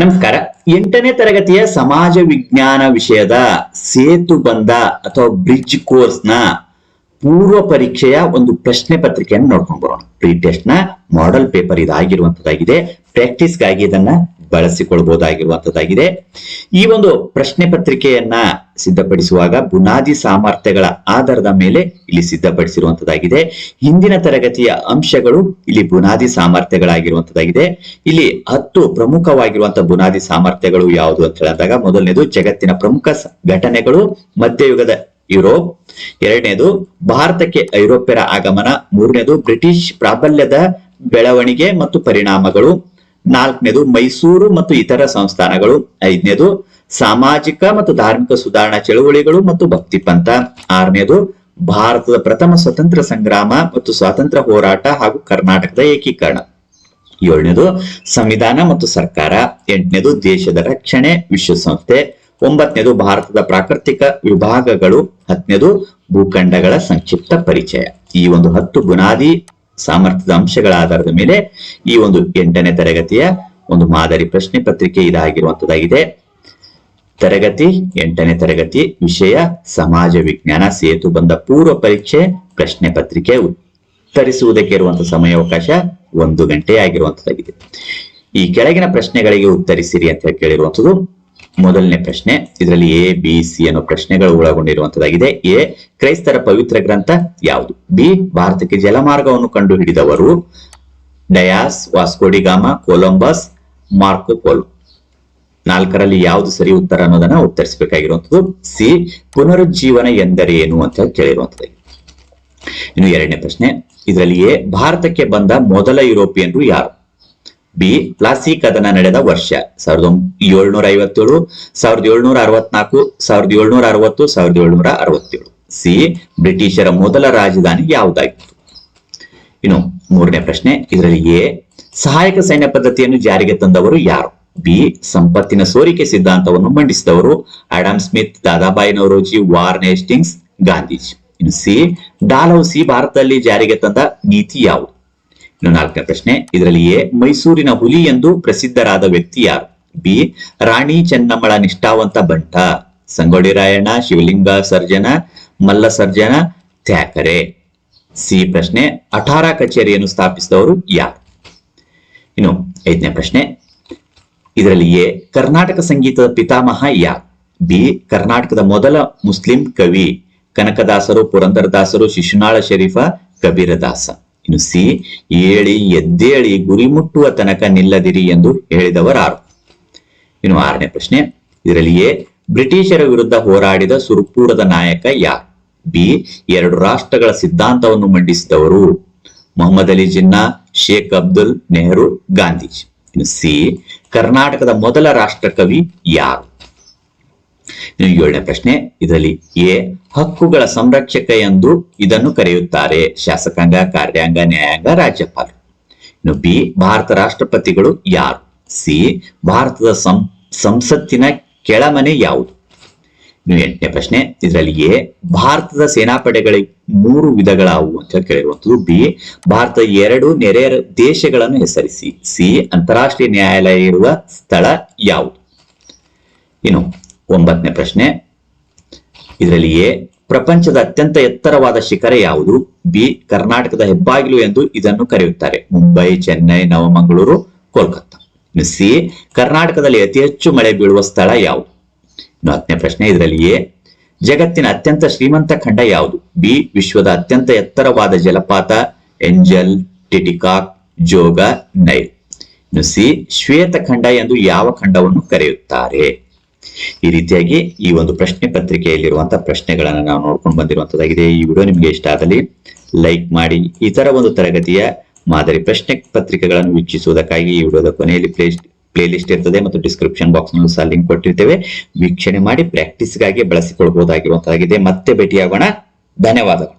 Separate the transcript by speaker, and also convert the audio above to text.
Speaker 1: ನಮಸ್ಕಾರ. ಎಂಟನೇ ತರಗತಿಯ ಸಮಾಜ ವಿಜ್ಞಾನ ವಿಷಯದ ಸೇತು ಬಂಧ ಅಥವಾ ಬ್ರಿಡ್ಜ್ ಕೋರ್ಸ್ನ ಪೂರ್ವ ಪರೀಕ್ಷೆಯ ಒಂದು ಪ್ರಶ್ನೆ ಪತ್ರಿಕೆಯನ್ನು ನೋಡ್ಕೊಂಡು ಬರೋಣ. ಪ್ರೀ ಟೆಸ್ಟ್ನ ಮಾಡೆಲ್ ಪೇಪರ್ ಇದಾಗಿರುವಂತದ್ದಾಗಿದೆ ಪ್ರಾಕ್ಟೀಸ್ಗಾಗಿ ಇದನ್ನ ಬಳಸಿಕೊಳ್ಬಹುದಾಗಿರುವಂತದ್ದಾಗಿದೆ ಈ ಒಂದು ಪ್ರಶ್ನೆ ಪತ್ರಿಕೆಯನ್ನ ಸಿದ್ಧಪಡಿಸುವಾಗ ಬುನಾದಿ ಸಾಮರ್ಥ್ಯಗಳ ಆಧಾರದ ಮೇಲೆ ಇಲ್ಲಿ ಸಿದ್ಧಪಡಿಸಿರುವಂತದ್ದಾಗಿದೆ ಹಿಂದಿನ ತರಗತಿಯ ಅಂಶಗಳು ಇಲ್ಲಿ ಬುನಾದಿ ಸಾಮರ್ಥ್ಯಗಳಾಗಿರುವಂತದ್ದಾಗಿದೆ ಇಲ್ಲಿ ಹತ್ತು ಪ್ರಮುಖವಾಗಿರುವಂತಹ ಬುನಾದಿ ಸಾಮರ್ಥ್ಯಗಳು ಯಾವುದು ಅಂತ ಹೇಳಿದಾಗ ಮೊದಲನೇದು ಜಗತ್ತಿನ ಪ್ರಮುಖ ಘಟನೆಗಳು, ಮಧ್ಯಯುಗದ ಯುರೋಪ್, ಎರಡನೇದು ಭಾರತಕ್ಕೆ ಐರೋಪ್ಯರ ಆಗಮನ, ಮೂರನೇದು ಬ್ರಿಟಿಷ್ ಪ್ರಾಬಲ್ಯದ ಬೆಳವಣಿಗೆ ಮತ್ತು ಪರಿಣಾಮಗಳು, ನಾಲ್ಕನೇದು ಮೈಸೂರು ಮತ್ತು ಇತರ ಸಂಸ್ಥಾನಗಳು, ಐದನೇದು ಸಾಮಾಜಿಕ ಮತ್ತು ಧಾರ್ಮಿಕ ಸುಧಾರಣಾ ಚಳುವಳಿಗಳು ಮತ್ತು ಭಕ್ತಿ ಪಂಥ. ಆರನೇದು, ಭಾರತದ ಪ್ರಥಮ ಸ್ವತಂತ್ರ ಸಂಗ್ರಾಮ ಮತ್ತು ಸ್ವಾತಂತ್ರ್ಯ ಹೋರಾಟ ಹಾಗೂ ಕರ್ನಾಟಕದ ಏಕೀಕರಣ. ಏಳನೇದು, ಸಂವಿಧಾನ ಮತ್ತು ಸರ್ಕಾರ. ಎಂಟನೇದು, ದೇಶದ ರಕ್ಷಣೆ, ವಿಶ್ವಸಂಸ್ಥೆ. ಒಂಬತ್ತನೇದು, ಭಾರತದ ಪ್ರಾಕೃತಿಕ ವಿಭಾಗಗಳು. ಹತ್ತನೇದು, ಭೂಖಂಡಗಳ ಸಂಕ್ಷಿಪ್ತ ಪರಿಚಯ. ಈ ಒಂದು ಹತ್ತು ಬುನಾದಿ ಸಾಮರ್ಥ್ಯದ ಅಂಶಗಳ ಆಧಾರದ ಮೇಲೆ ಈ ಒಂದು ಎಂಟನೇ ತರಗತಿಯ ಒಂದು ಮಾದರಿ ಪ್ರಶ್ನೆ ಪತ್ರಿಕೆ ಇದಾಗಿರುವಂತದ್ದಾಗಿದೆ ತರಗತಿ, ಎಂಟನೇ ತರಗತಿ, ವಿಷಯ, ಸಮಾಜ ವಿಜ್ಞಾನ, ಸೇತು ಬಂದ ಪೂರ್ವ ಪರೀಕ್ಷೆ, ಪ್ರಶ್ನೆ ಪತ್ರಿಕೆ ಉತ್ತರಿಸುವುದಕ್ಕೆ ಇರುವಂತಹ ಸಮಯಾವಕಾಶ ಒಂದು ಗಂಟೆ ಆಗಿರುವಂತದ್ದಾಗಿದೆ ಈ ಕೆಳಗಿನ ಪ್ರಶ್ನೆಗಳಿಗೆ ಉತ್ತರಿಸಿರಿ ಅಂತ ಕೇಳಿರುವಂತದ್ದು, ಮೊದಲನೇ ಪ್ರಶ್ನೆ, ಇದರಲ್ಲಿ ಎ ಬಿ ಸಿ ಅನ್ನೋ ಪ್ರಶ್ನೆಗಳು ಒಳಗೊಂಡಿರುವಂತದ್ದಾಗಿದೆ ಎ, ಕ್ರೈಸ್ತರ ಪವಿತ್ರ ಗ್ರಂಥ ಯಾವುದು? ಬಿ, ಭಾರತಕ್ಕೆ ಜಲಮಾರ್ಗವನ್ನು ಕಂಡುಹಿಡಿದವರು, Dias Vasco da Gama Columbus, Marco Polo. ನಾಲ್ಕರಲ್ಲಿ ಯಾವುದು ಸರಿ ಉತ್ತರ ಅನ್ನೋದನ್ನ ಉತ್ತರಿಸಬೇಕಾಗಿರುವಂತದ್ದು ಸಿ, ಪುನರುಜ್ಜೀವನ ಎಂದರೇನು ಅಂತ ಕೇಳಿರುವಂತದ್ದು ಇನ್ನು ಎರಡನೇ ಪ್ರಶ್ನೆ, ಇದರಲ್ಲಿ ಭಾರತಕ್ಕೆ ಬಂದ ಮೊದಲ ಯುರೋಪಿಯನ್ರು ಯಾರು? ಬಿ, ಪ್ಲಾಸಿ ಕದನ ನಡೆದ ವರ್ಷ, ಸಾವಿರದ ಏಳ್ನೂರ ಐವತ್ತೇಳು, ಸಾವಿರದ ಏಳ್ನೂರ ಅರವತ್ನಾಲ್ಕು, ಸಾವಿರದ ಏಳ್ನೂರ ಅರವತ್ತು, ಸಾವಿರದ ಏಳ್ನೂರ ಅರವತ್ತೇಳು. ಸಿ, ಬ್ರಿಟಿಷರ ಮೊದಲ ರಾಜಧಾನಿ ಯಾವುದಾಗಿತ್ತು? ಇನ್ನು ಮೂರನೇ ಪ್ರಶ್ನೆ, ಇದರಲ್ಲಿ ಎ, ಸಹಾಯಕ ಸೈನ್ಯ ಪದ್ಧತಿಯನ್ನು ಜಾರಿಗೆ ತಂದವರು ಯಾರು? ಬಿ, ಸಂಪತ್ತಿನ ಸೋರಿಕೆ ಸಿದ್ಧಾಂತವನ್ನು ಮಂಡಿಸಿದವರು Adam Smith Dadabhai Naoroji Warren Hastings Gandhiji. ಇನ್ನು ಸಿ ಡಾಲೌಸಿ ಭಾರತದಲ್ಲಿ ಜಾರಿಗೆ ತಂದ ನೀತಿ ಯಾವುದು? ಇನ್ನು ನಾಲ್ಕನೇ ಪ್ರಶ್ನೆ, ಇದರಲ್ಲಿ ಎ, ಮೈಸೂರಿನ ಹುಲಿ ಎಂದು ಪ್ರಸಿದ್ಧರಾದ ವ್ಯಕ್ತಿ ಯಾರು? ಬಿ, ರಾಣಿ ಚೆನ್ನಮ್ಮಳ ನಿಷ್ಠಾವಂತ ಬಂಟ. ಸಂಗೊಳ್ಳಿ ರಾಯಣ್ಣ, ಶಿವಲಿಂಗ ಸರ್ಜನ, ಮಲ್ಲ ಸರ್ಜನ ತ್ಯಾಕರೆ ಸಿ ಪ್ರಶ್ನೆ, ಅಠಾರ ಕಚೇರಿಯನ್ನು ಸ್ಥಾಪಿಸಿದವರು ಯಾರು? ಇನ್ನು ಐದನೇ ಪ್ರಶ್ನೆ ಇದರಲ್ಲಿ ಎ, ಕರ್ನಾಟಕ ಸಂಗೀತದ ಪಿತಾಮಹ ಯಾ, ಬಿ, ಕರ್ನಾಟಕದ ಮೊದಲ ಮುಸ್ಲಿಂ ಕವಿ, ಕನಕದಾಸರು, ಪುರಂದರದಾಸರು, ಶಿಶುನಾಳ ಶರೀಫ, ಕಬೀರದಾಸ. ಇನ್ನು ಸಿ, ಏಳಿ, ಎದ್ದೇಳಿ, ಗುರಿ ಮುಟ್ಟುವ ತನಕ ನಿಲ್ಲದಿರಿ ಎಂದು ಹೇಳಿದವರಾರು. ಇನ್ನು ಆರನೇ ಪ್ರಶ್ನೆ, ಇದರಲ್ಲಿ ಎ, ಬ್ರಿಟಿಷರ ವಿರುದ್ಧ ಹೋರಾಡಿದ ಸುರುಪೂರದ ನಾಯಕ ಯಾ, ಬಿ, ಎರಡು ರಾಷ್ಟ್ರಗಳ ಸಿದ್ಧಾಂತವನ್ನು ಮಂಡಿಸಿದವರು, ಮೊಹಮ್ಮದ್ ಅಲಿ ಜಿನ್ನಾ, ಶೇಖ್ ಅಬ್ದುಲ್ ನೆಹರು, ಗಾಂಧೀಜಿ. ಸಿ, ಕರ್ನಾಟಕದ ಮೊದಲ ರಾಷ್ಟ್ರಕವಿ ಯಾರು? ಏಳನೇ ಪ್ರಶ್ನೆ, ಇದರಲ್ಲಿ ಎ, ಹಕ್ಕುಗಳ ಸಂರಕ್ಷಕ ಎಂದು ಇದನ್ನು ಕರೆಯುತ್ತಾರೆ ಶಾಸಕಾಂಗ, ಕಾರ್ಯಾಂಗ, ನ್ಯಾಯಾಂಗ, ರಾಜ್ಯಪಾಲ. ಇನ್ನು ಬಿ, ಭಾರತ ರಾಷ್ಟ್ರಪತಿಗಳು ಯಾರು? ಸಿ, ಭಾರತದ ಸಂಸತ್ತಿನ ಕೆಳಮನೆ ಯಾವುದು? ಇನ್ನು ಎಂಟನೇ ಪ್ರಶ್ನೆ. ಇದರಲ್ಲಿ ಎ ಭಾರತದ ಸೇನಾಪಡೆಗಳಿಗೆ ಮೂರು ವಿಧಗಳಾವು ಅಂತ ಕೇಳಿರುವಂತದ್ದು ಬಿ, ಭಾರತ ಎರಡು ನೆರೆಯ ದೇಶಗಳನ್ನು ಹೆಸರಿಸಿ. ಸಿ, ಅಂತಾರಾಷ್ಟ್ರೀಯ ನ್ಯಾಯಾಲಯ ಇರುವ ಸ್ಥಳ ಯಾವುದು ಇನ್ನು ಒಂಬತ್ತನೇ ಪ್ರಶ್ನೆ. ಇದರಲ್ಲಿ ಎ ಪ್ರಪಂಚದ ಅತ್ಯಂತ ಎತ್ತರವಾದ ಶಿಖರ ಯಾವುದು? ಬಿ, ಕರ್ನಾಟಕದ ಹೆಬ್ಬಾಗಿಲು ಎಂದು ಇದನ್ನು ಕರೆಯುತ್ತಾರೆ. ಮುಂಬೈ, ಚೆನ್ನೈ, ನವಮಂಗಳೂರು, ಕೋಲ್ಕತ್ತಾ. ಸಿ, ಕರ್ನಾಟಕದಲ್ಲಿ ಅತಿ ಹೆಚ್ಚು ಮಳೆ ಬೀಳುವ ಸ್ಥಳ ಯಾವುದು ಇನ್ನು ಹತ್ತನೇ ಪ್ರಶ್ನೆ ಇದರಲ್ಲಿ ಎ ಜಗತ್ತಿನ ಅತ್ಯಂತ ಶ್ರೀಮಂತ ಖಂಡ ಯಾವುದು? ಬಿ, ವಿಶ್ವದ ಅತ್ಯಂತ ಎತ್ತರವಾದ ಜಲಪಾತ ಎಂಜಲ್ ಟಿಟಿಕಾಕ್, ಜೋಗ, ನೈಲ್. ಇನ್ನು ಸಿ, ಶ್ವೇತ ಖಂಡ ಎಂದು ಯಾವ ಖಂಡವನ್ನು ಕರೆಯುತ್ತಾರೆ? ಈ ರೀತಿಯಾಗಿ ಈ ಒಂದು ಪ್ರಶ್ನೆ ಪತ್ರಿಕೆಯಲ್ಲಿರುವಂತಹ ಪ್ರಶ್ನೆಗಳನ್ನು ನಾವು ನೋಡ್ಕೊಂಡು ಬಂದಿರುವಂತದ್ದಾಗಿದೆ. ಈ ವಿಡಿಯೋ ನಿಮಗೆ ಇಷ್ಟ ಆದಲ್ಲಿ ಲೈಕ್ ಮಾಡಿ, ಇತರ ತರ ಒಂದು ತರಗತಿಯ ಮಾದರಿ ಪ್ರಶ್ನೆ ಪತ್ರಿಕೆಗಳನ್ನು ವೀಕ್ಷಿಸುವುದಕ್ಕಾಗಿ ಈ ವಿಡಿಯೋದ ಕೊನೆಯಲ್ಲಿ ಪ್ಲೇ ಪ್ಲೇ ಲಿಸ್ಟ್ ಇರ್ತದೆ ಮತ್ತು ಡಿಸ್ಕ್ರಿಪ್ಷನ್ ಬಾಕ್ಸ್ ನಲ್ಲೂ ಸಹ ಲಿಂಕ್ ಕೊಟ್ಟಿರ್ತೇವೆ. ವೀಕ್ಷಣೆ ಮಾಡಿ ಪ್ರಾಕ್ಟೀಸ್ಗಾಗಿ ಬಳಸಿಕೊಳ್ಬಹುದಾಗಿರುವಂತದ್ದಾಗಿದೆ ಮತ್ತೆ ಭೇಟಿಯಾಗೋಣ. ಧನ್ಯವಾದಗಳು.